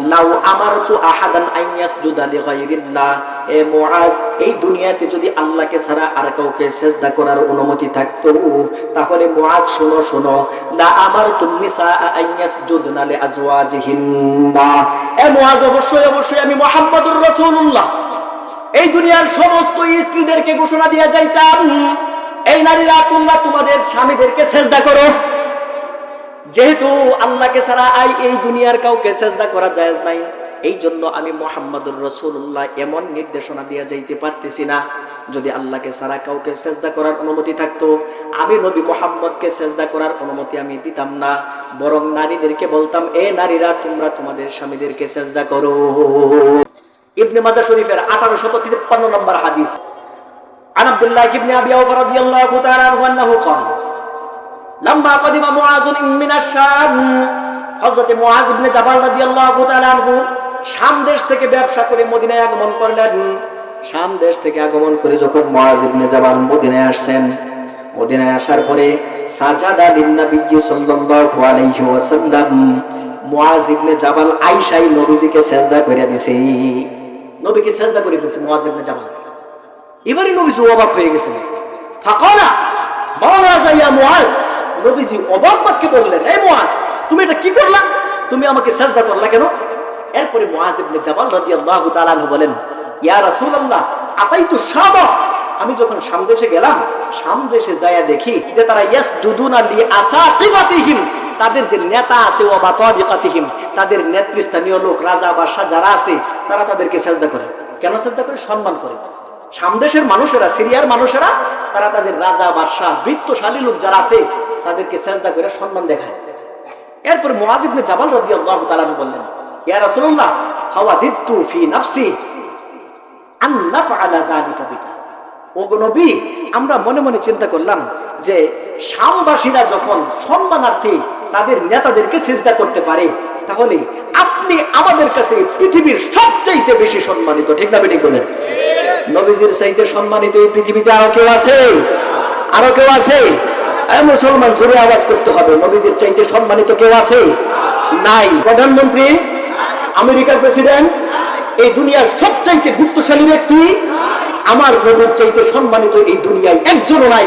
লাউ আহাদান এ এই দুনিয়াতে যদি আল্লাহকে ছাড়া আর কাউকে করার অনুমতি থাকতো, তাহলে শোনো শোনো এ অবশ্যই অবশ্যই, আমি মুহাম্মাদুর রাসূলুল্লাহ। এই দুনিয়ার সমস্ত স্ত্রীদেরকে ঘোষণা দিয়ে যাইতাম, এই নারীরা তোমরা তোমাদের স্বামীদেরকে সেজদা করো। যেহেতু আল্লাহকে ছাড়া আই এই দুনিয়ার কাউকে সেজদা করা জায়েজ নাই এই জন্য আমি মোহাম্মদুর রসুল্লাহ এমন নির্দেশনা দিয়ে যাইতে পারতেছি না যদি আল্লাহকে ছাড়া কাউকে সেজদা করার অনুমতি থাকতো আমি নবী মোহাম্মদকে সেজদা করার অনুমতি আমি দিতাম না বরং নারীদেরকে বলতাম এ নারীরা তোমরা তোমাদের স্বামীদেরকে সেজদা করো ইবনে মাজা শরীফের আঠারোশত তিপ্পান্ন নম্বর হাদিস عن عبد الله بن ابي اوفى رضي الله تعالى عنه انه قال লম্বা কদিমা মুআযুন মিনা শাম হযরত মুআয ইবনে জাবাল রাদিয়াল্লাহু তাআলা আনহু শাম দেশ থেকে ব্যবসা করে মদিনায় আগমন করলেন। শাম দেশ থেকে আগমন করে যখন মুআয ইবনে জাবাল মদিনায় আসছেন, মদিনায় আসার পরে সাজাদা লিন্নাবিয়্যি সাল্লাল্লাহু আলাইহি ওয়াসাল্লাম মুআয ইবনে জাবাল আয়েশাই নবীজিকে সেজদা করে দিছে। নবীকে সেজদা করে ফেলছে মুআয ইবনে জাবাল। এবারে অবাক হয়ে গেছেন। ফাকালা মাওলানা ইয়া মুআয। নবীজি অবাক বাক্যে বললেন, এই মুআজ, তুমি এটা কি করলা? তুমি আমাকে সাজদা করলা কেন? এরপরে মুআজ ইবনে জাবাল রাদিয়াল্লাহু তাআলা বলেন, ইয়া রাসূলুল্লাহ, আতাইতু শাম? আমি যখন সামদেশে গেলাম, শাম দেশে যায়া দেখি যে তারা ইয়াসজুদুনা লি আসাকিবাতিহিম, তাদের যে নেতা আছে ও বা বাতাবিকাতিহিম তাদের নেতৃস্থানীয় লোক, রাজা বাদশা যারা আছে, তারা তাদেরকে সাজদা করে। কেন সাজদা করে? সম্মান করে। সামদেশের মানুষেরা, সিরিয়ার মানুষেরা, তারা তাদের রাজা, বাদশাহ বৃত্তশালী লোক যারা আছে, তাদেরকে সেজদা করে সম্মান দেখায়। এরপর মুআজিবনে জাবাল বললেন যালিকা বিকা? ওগো নবী, আমরা মনে মনে চিন্তা করলাম যে শামবাসীরা যখন সম্মানার্থে তাদের নেতাদেরকে সিজদা করতে পারে। তাহলে আপনি আমাদের কাছে পৃথিবীর সবচাইতে বেশি সম্মানিত, ঠিক না বেটি বলেন? নবীজির চাইতে সম্মানিত এই পৃথিবীতে আরও কেউ আছে? আরও কেউ আছে? মুসলমান জোরে আওয়াজ করতে হবে। নবীজির চাইতে সম্মানিত কেউ আছে? নাই। প্রধানমন্ত্রী, আমেরিকার প্রেসিডেন্ট, এই দুনিয়ার সবচাইতে গুপ্তশালী ব্যক্তি, আমার নবীর চাইতে সম্মানিত এই দুনিয়ায় একজনও নাই।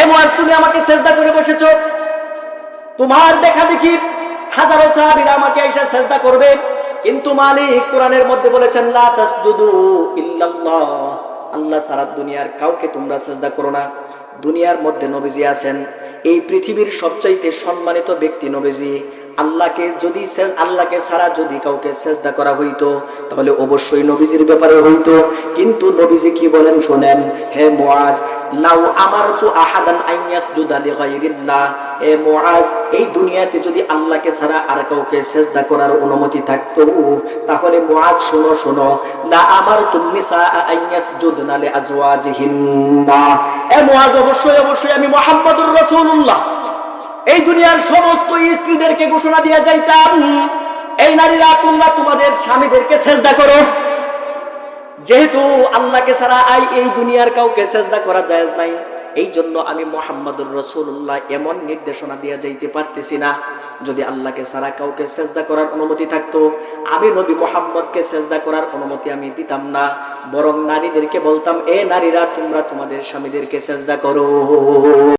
এই মুআজ তুমি আমাকে চেষ্টা করে বসেছ। তোমার দেখা দেখি হাজারো সাহাবিরা আমাকে এসে চেষ্টা করবে। কিন্তু মালিক কোরআনের মধ্যে বলেছেন, লা তাসজুদু ইল্লাল্লাহ। আল্লাহ সারা দুনিয়ার কাউকে তোমরা চেষ্টা করো না। দুনিয়ার মধ্যে নবীজি আছেন। এই পৃথিবীর সবচাইতে সম্মানিত ব্যক্তি নবীজি। আল্লাহকে যদি আল্লাহকে ছাড়া যদি কাউকে সেজদা করা হইতো, তাহলে অবশ্যই নবীজির ব্যাপারে হইতো। কিন্তু নবীজি কি বলেন? শোনেন, হে মুআজ, লাউ আমারতু আহাদান আইয়াসজুদা লিগাইরিল্লাহ এ মুআজ, এই দুনিয়াতে যদি আল্লাহকে ছাড়া আর কাউকে সেজদা করার অনুমতি থাকতো, তাহলে মুআজ, শোনো শোনো, লা এ মুআজ, অবশ্যই অবশ্যই আমি মুহাম্মাদুর রাসূলুল্লাহ। এই দুনিয়ার সমস্ত স্ত্রীদেরকে ঘোষণা দিয়ে যাইতাম, এই নারীরা তোমরা তোমাদের স্বামীদেরকে সেজদা করো। যেহেতু আল্লাহকে ছাড়া আই এই দুনিয়ার কাউকে সেজদা করা জায়েজ নাই, এই জন্য আমি মোহাম্মদুর রসুল্লাহ এমন নির্দেশনা দিয়ে যাইতে পারতেছি না। যদি আল্লাহকে ছাড়া কাউকে সেজদা করার অনুমতি থাকতো, আমি নবী মোহাম্মদকে সেজদা করার অনুমতি আমি দিতাম না। বরং নারীদেরকে বলতাম, এ নারীরা, তোমরা তোমাদের স্বামীদেরকে সেজদা করো।